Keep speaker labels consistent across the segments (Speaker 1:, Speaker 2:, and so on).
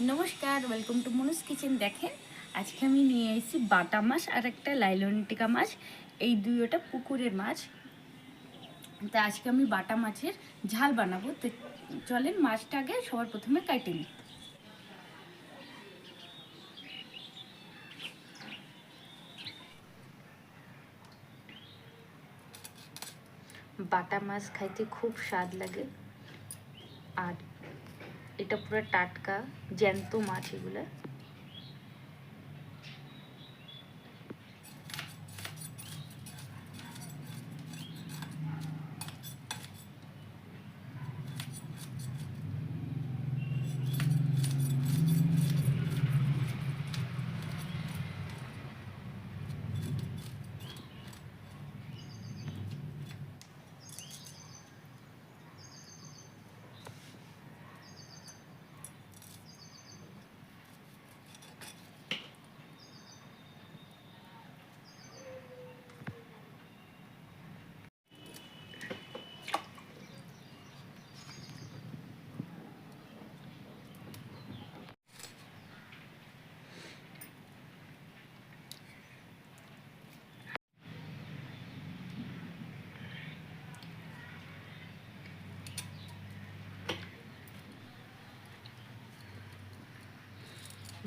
Speaker 1: নমস্কার welcome to মনুস kitchen দেখেন, আজকে আমি নিয়ে এসেছি বাটা মাছ আর একটা লাইলনটিকা মাছ। এই দুইটা পুকুরের মাছ। তা আজকে আমি বাটা মাছের ঝাল বানাবো। তো চলেন মাছটা আগে সবার প্রথমে কাটে নিই। বাটা মাছ খাইতে খুব স্বাদ লাগে। আর এটা পুরো টাটকা জ্যান্ত মাছ এগুলো।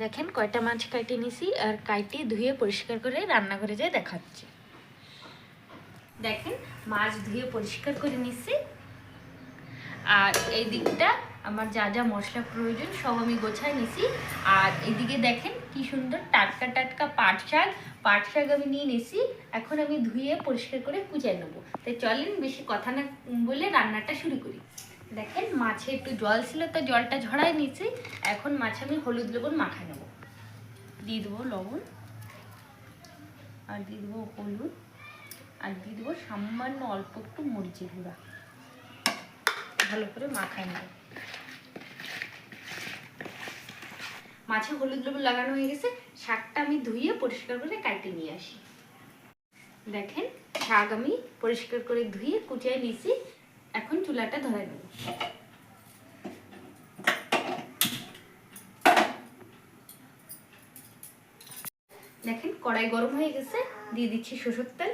Speaker 1: দেখেন কয়টা মাছ কাটে নিছি আর কাইটে ধুয়ে পরিষ্কার করে রান্নাঘরে যেয়ে দেখাচ্ছি। দেখেন মাছ ধুয়ে পরিষ্কার করে নিছি। আর এই দিকটা আমার যা যা মশলা প্রয়োজন সব আমি গোছায় নিছি। আর এদিকে দেখেন কি সুন্দর টাটকা টাটকা পাট শাক। পাট শাক আমি নিয়ে নিছি। এখন আমি ধুয়ে পরিষ্কার করে কুচাই নেব। তাই চলেন বেশি কথা না বলে রান্নাটা শুরু করি। দেখেন মাছে একটু জল ছিল তো জলটা ঝরাই নিয়েছি। এখন মাছে আমি হলুদ লবণ মাখায় নেব। দিয়ে দেবো লবণ, আর দিয়ে দেবো হলুদ, আর দিয়ে দেবো সামান্য অল্প একটু মরিচের গুঁড়া। ভালো করে মাখায় নেব। মাছে হলুদ লবণ লাগানো হয়ে গেছে, শাকটা আমি ধুয়ে পরিষ্কার করে কাটে নিয়ে আসি। দেখেন, শাক আমি পরিষ্কার করে ধুয়ে কুচিয়ে নিয়েছি। এখন চুলাটা ধরে নেব। দেখেন, কড়াই গরম হয়ে গেছে, দিয়ে দিচ্ছি সরষের তেল।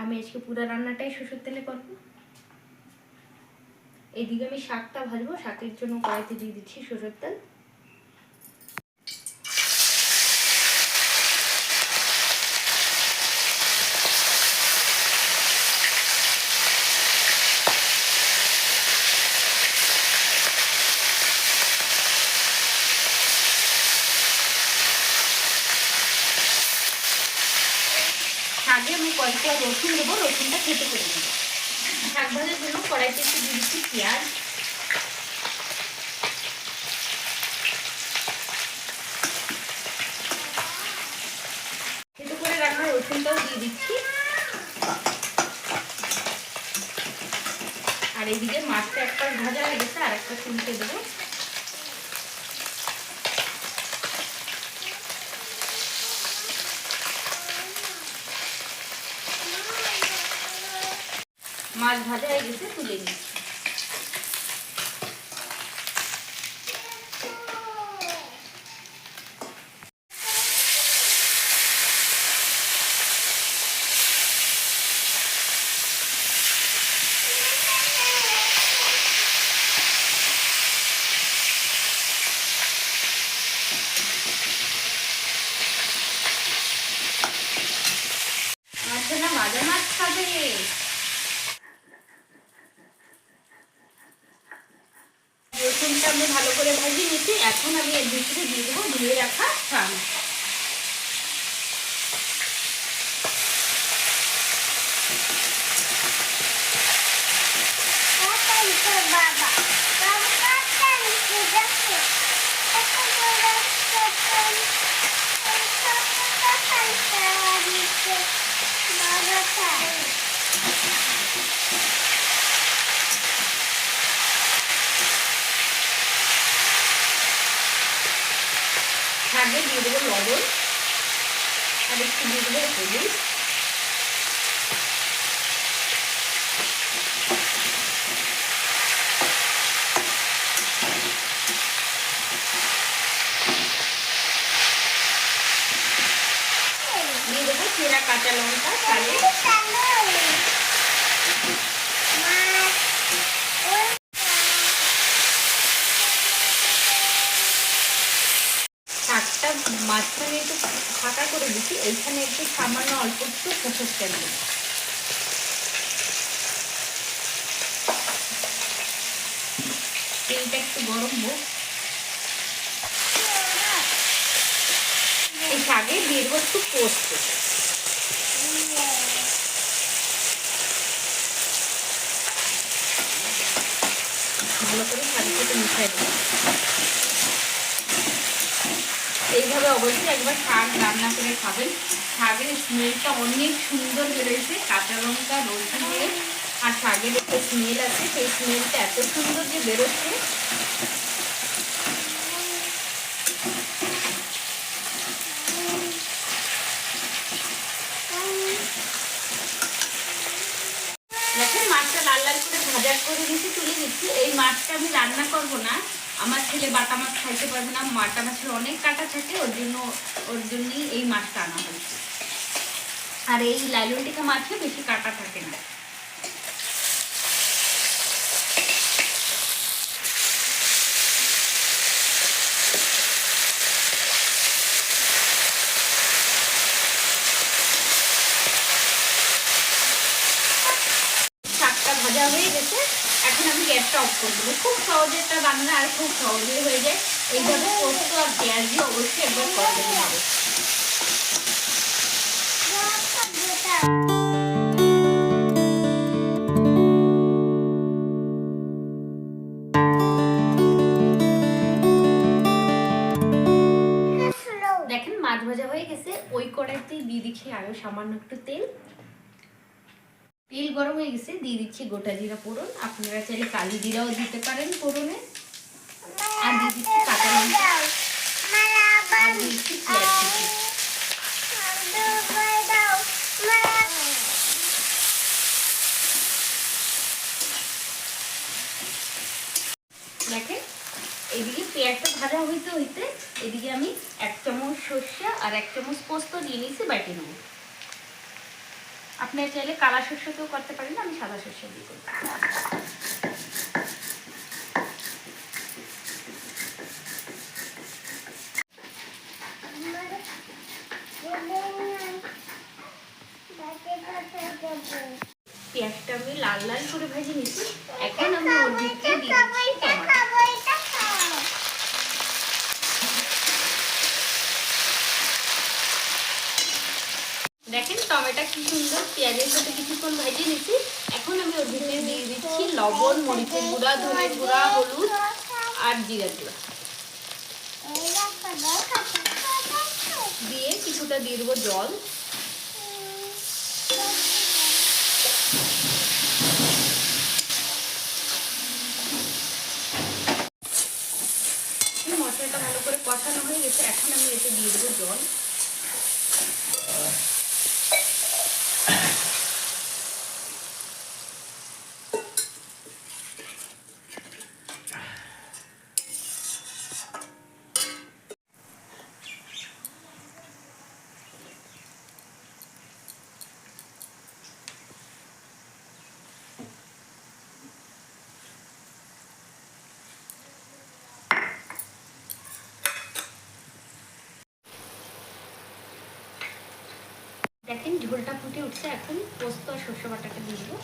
Speaker 1: আমি আজকে পুরো রান্নাটাই সরষের তেলে করব। এদিকে আমি শাকটা ভাজবো, শাকের জন্য কড়াইতে দিয়ে দিচ্ছি সরষের তেল শাকে কয়েকটা রসুন দেবো রসুনটা খেতে করে দেবো শাক ভাজার জন্য কড়াইতে একটু দিয়ে দিচ্ছি পেঁয়াজ। খেতে করে রান্না রসুনটাও দিয়ে দিচ্ছি। আর এইদিকে মাছটা একটা ভাজা হয়ে গেছে আর একটা শুনতে দেবো। মাছ ভাজা হয়ে গেছে তুলে নিচ্ছি আচ্ছা না ভাজা মাছ খাবে রসুনটা আমি ভালো করে ভাজিয়ে নিচ্ছি এখন আমি এর ভিতরে দিয়ে দেবো ধুয়ে রাখা শাক হ্যাঁ, থাকবে দিয়ে দেবো লবণ। আর একটু দিয়ে দেবো হলুদ। দিয়ে দেবো চেরা কাঁচা লঙ্কা তাহলে দেবো তেলটা একটু গরম হোক। পোস্ত। ভালো করে শাকের সাথে মিশিয়ে দেবো। এইভাবে অবশ্যই একবার শাক রান্না করে খাবেন। শাকের স্মেলটা অনেক সুন্দর বেরোয়েছে, কাঁচা লঙ্কা, রসুন দিয়ে। আর শাকের একটা স্মেল আছে, সেই স্মেলটা এত সুন্দর যে বেরোচ্ছে। মাছটা লাল লাল করে ভাজা করে দিচ্ছি তুলে দিচ্ছি এই মাছটা আমি রান্না করব না। আমার ছেলে বাটা মাছ খাইতে পারবে না মাটা মাছের অনেক কাটা থাকে, ওর জন্য, ওর জন্যই এই মাছটা আনা হয়েছে। আর এই লাইলনটিকা মাছে বেশি কাটা থাকে না শাকটা ভাজা হয়ে গেছে এখন আমি গ্যাসটা অফ করে দেবো খুব সহজে একটা রান্না আর খুব সহজে হয়ে যায়। এইভাবে পোস্ত আর পেঁয়াজ দিয়ে অবশ্যই একবার করে দেবো হবে। দেখেন মাছ ভাজা হয়ে গেছে। ওই কড়াইতেই দিয়ে দিচ্ছি আরও সামান্য একটু তেল। তেল গরম হয়ে গেছে, দিয়ে দিচ্ছি গোটা জিরা ফোড়ন। আপনারা চাইলে কালি জিরাও দিতে পারেন ফোড়নে। আর দিয়ে দিচ্ছি লঙ্কা। দেখেন, এদিকে পেঁয়াজটা ভাজা হইতে হইতে এদিকে আমি এক চামচ সর্ষে আর এক চামচ পোস্ত নিয়ে নিয়েছি বাটি নেব। আপনার চাইলে কালা শস্যকেও করতে পারেন, আমি সাদা শস্য দিয়ে করব। পেঁয়াজটা আমি লাল লাল করে ভেজে নিচ্ছি। এখন আমি ওর ভিতরে দিয়ে দিচ্ছি টমেটো টমেটো কি সুন্দর? পেঁয়াজের সাথে কিছুক্ষণ ভেজে নিচ্ছি এখন আমি ওর ভিতরে দিয়ে দিচ্ছি লবণ, মরিচের গুঁড়া ধনের গুঁড়া, হলুদ আর জিরা গুঁড়া। দিয়ে কিছুটা দিয়ে দেবো জল। মশলাটা ভালো করে কষানো হয়ে গেছে। এখন আমি এতে দিয়ে দেবো জল। দেখেন ঝোলটা ফুটে উঠছে। এখন পোস্ত আর শস্য বাটাটা দিয়ে দেবো।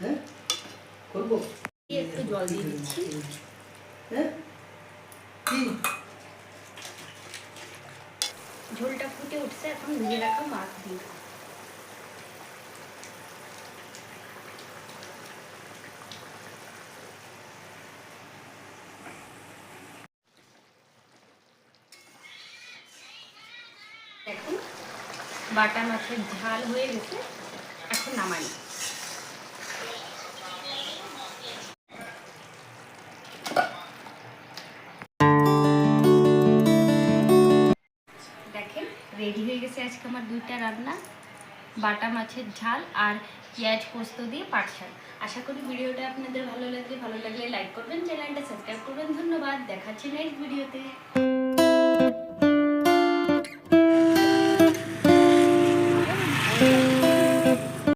Speaker 2: হ্যাঁ? করব।
Speaker 1: একটু জল দিয়ে দিচ্ছি।
Speaker 2: হ্যাঁ?
Speaker 1: ঝোলটা ফুটে উঠছে। এখন ভেজে রাখা মাছ দিয়ে দেবো। দেখুন বাটা মাছের ঝাল হয়ে গেছে, এখন নামাই। দেখেন রেডি হয়ে গেছে আজকে আমার দুইটা রান্না বাটা মাছের ঝাল আর পেঁয়াজ পোস্ত দিয়ে শাক আশা করি ভিডিওটা আপনাদের ভালো লাগলে ভালো লাগলে লাইক করবেন চ্যানেলটা সাবস্ক্রাইব করবেন। ধন্যবাদ, দেখাচ্ছি নেক্সট ভিডিওতে